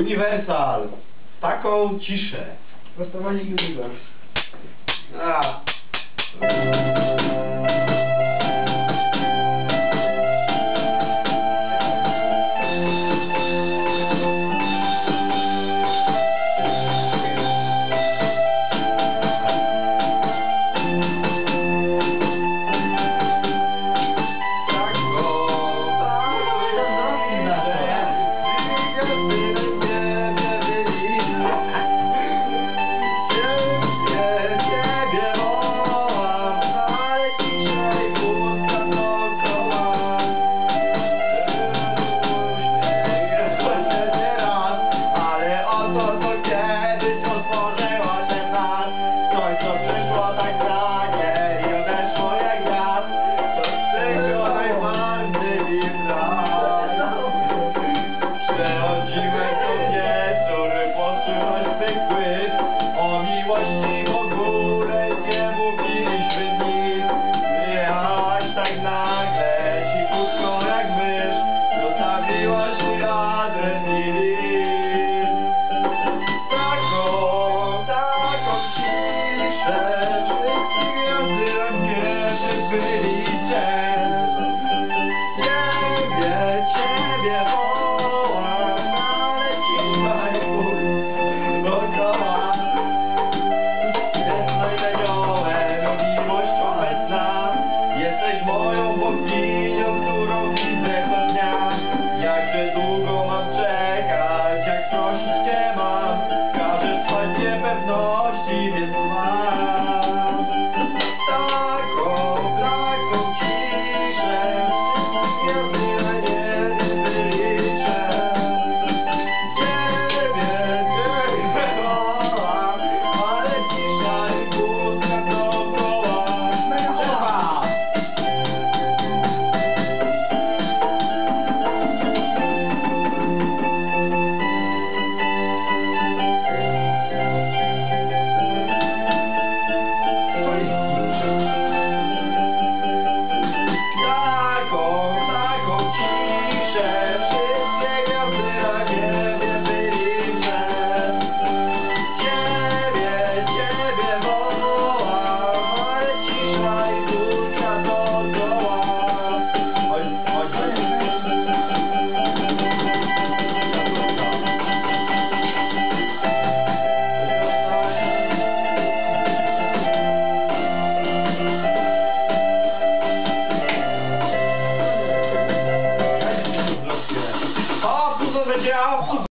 Uniwersal. W taką ciszę. Prostowanie Universe. A. big quiz. Are ye what ye Colegial